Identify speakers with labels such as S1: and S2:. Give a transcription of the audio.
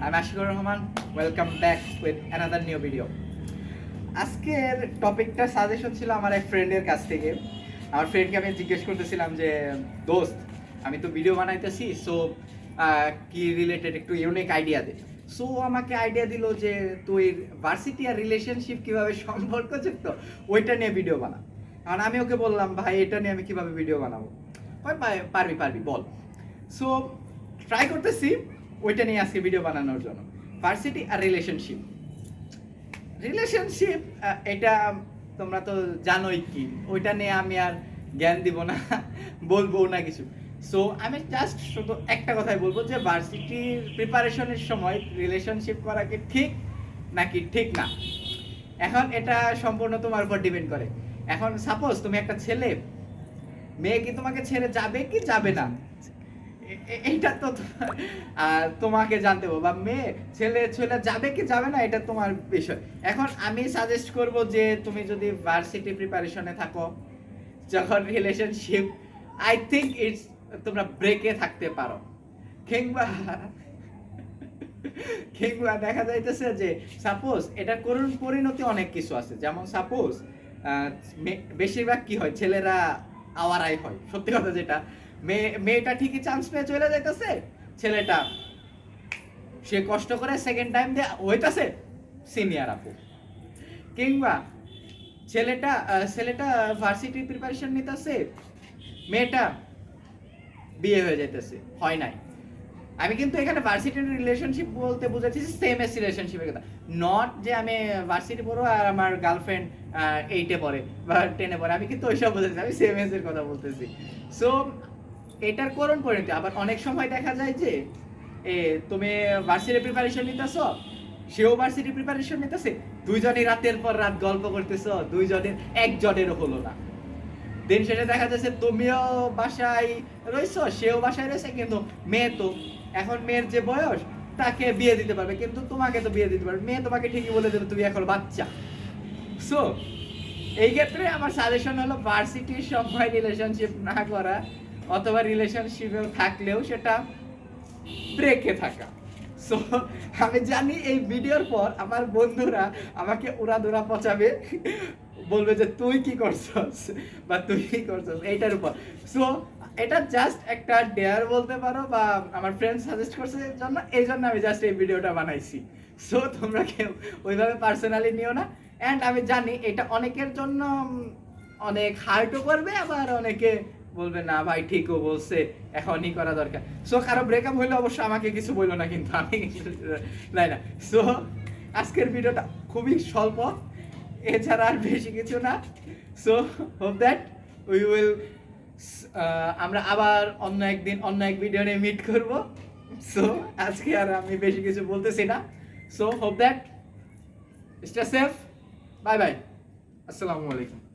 S1: আমি Ashikur Rahman welcome back with another new video আজকের টপিকটা সাজেশন ছিল আমার এক ফ্রেন্ডের কাছ থেকে। আমার ফ্রেন্ডকে আমি জিজ্ঞেস করতেছিলাম যে, দোস্ত, আমি তো ভিডিও বানাইতেছি সো কি রিলেটেড একটু ইউনিক আইডিয়া দে? সো আমাকে আইডিয়া দিল যে, তুই ভার্সিটি আর রিলেশনশিপ কীভাবে কীভাবে সম্পর্কযুক্ত, ওইটা নিয়ে ভিডিও বানা। কারণ আমি ওকে বললাম, ভাই, এটা নিয়ে আমি কীভাবে ভিডিও বানাবো? কয় "পার- পারবি পারবি, বল। সো ট্রাই করতেছি। ওইটা নিয়ে আজকে ভিডিও বানানোর জন্য। ভার্সিটি আর রিলেশনশিপ রিলেশনশিপ এটা তোমরা তো জানোই কি। ওইটা নিয়ে আমি আর জ্ঞান দিব না, বলব না কিছু। সো আমি জাস্ট শুধু একটা কথাই বলব যে ভার্সিটির প্রিপারেশনের সময় রিলেশনশিপ করা কি ঠিক নাকি ঠিক না? এখন এটা সম্পূর্ণ তোমার উপর ডিপেন্ড করে। এখন সাপোজ তুমি একটা ছেলে, মেয়ে কি তোমাকে ছেড়ে যাবে কি যাবে না? এইটা তো আহ, তোমাকে জানতে হবে বা মেয়ে ছেলে ছেলে যাবে কি যাবে না এটা তোমার বিষয়। এখন আমি সাজেস্ট করব যে তুমি যদি ভার্সিটি প্রিপারেশনে থাকো যখন রিলেশনশিপ আই থিঙ্ক ইটস তোমরা ব্রেকে থাকতে পারো। কিংবা কিংবা দেখা যাইতেছে যে সাপোজ এটা করুন পরিণতি অনেক কিছু আছে। যেমন সাপোজ বেশিরভাগ কি হয় ছেলেরা আওয়ারাই হয় সত্যি কথা যেটা। মেয়ে, মেয়েটা ঠিকই চান্স পেয়ে চলে যাইতেছে, ছেলেটা সে কষ্ট করে সেকেন্ড টাইম দিয়ে হইতাছে সিনিয়র আপু। কিংবা ছেলেটা ছেলেটা ভার্সিটি প্রিপারেশন নিতেছে, মেয়েটা বিয়ে হয়ে যাইতেছে, হয় নাই। আমি কিন্তু এখানে ভার্সিটির রিলেশনশিপ বলতে বুঝাচ্ছি সেম এস রিলেশনশিপের কথা। নট যে আমি ভার্সিটি পড়ব আর আমার গার্লফ্রেন্ড এইটে পড়ে বা টেনে পড়ে, আমি কিন্তু ওইসব বোঝাচ্ছি আমি সেম এস এর কথা বলতেছি। সো এটার করুণ পরিণতি আবার অনেক সময় দেখা যায় যে, এ, তুমি ভার্সিটি প্রিপারেশন নিতেছো, সেও ভার্সিটি প্রিপারেশন নিতেছে, দুইজনই রাতের পর রাত গল্প করতেছো, দুইজনের, একজনেরও হলো না। দিন শেষে দেখা যাচ্ছে তুমিও বাসায় রয়েছো, সেও বাসায় রয়েছে, কিন্তু মেয়ে তো, এখন মেয়ের যে বয়স, তাকে বিয়ে দিতে পারবে, কিন্তু তোমাকে তো বিয়ে দিতে পারবে, মেয়ে তোমাকে ঠিকই বলে দেবে, তুমি এখন বাচ্চা। সো এই ক্ষেত্রে আমার সাজেশন হলো ভার্সিটির সময় রিলেশনশিপ না করা অথবা রিলেশনশিপেও থাকলেও সেটা ব্রেকে থাকা। সো আমি জানি এই ভিডিওর পর আমার বন্ধুরা আমাকে উড়াদুরা পচাবে, বলবে যে তুই কি করছস বা তুই কি করছস, এইটার উপর। সো এটা জাস্ট একটা ডেয়ার বলতে পারো বা আমার ফ্রেন্ড সাজেস্ট করছে এর জন্য, এই জন্য আমি জাস্ট এই ভিডিওটা বানাইছি। সো তোমরা কেউ ওইভাবে পার্সোনালি নিও না। অ্যান্ড আমি জানি এটা অনেকের জন্য অনেক হার্টও করবে, আবার অনেকে বলবে, না ভাই, ঠিকও বলছে, এখনই করা দরকার। সো কারও ব্রেকআপ হইলে অবশ্য আমাকে কিছু বলল না কিন্তু আমি নাই না। সো আজকের ভিডিওটা খুবই স্বল্প, এছাড়া আর বেশি কিছু না। So hope that we will আমরা আবার অন্য একদিন অন্য এক ভিডিও নিয়ে মিট করব। সো আজকে আর আমি বেশি কিছু বলতেছি না। So hope that stay safe bye bye আসসালামু আলাইকুম।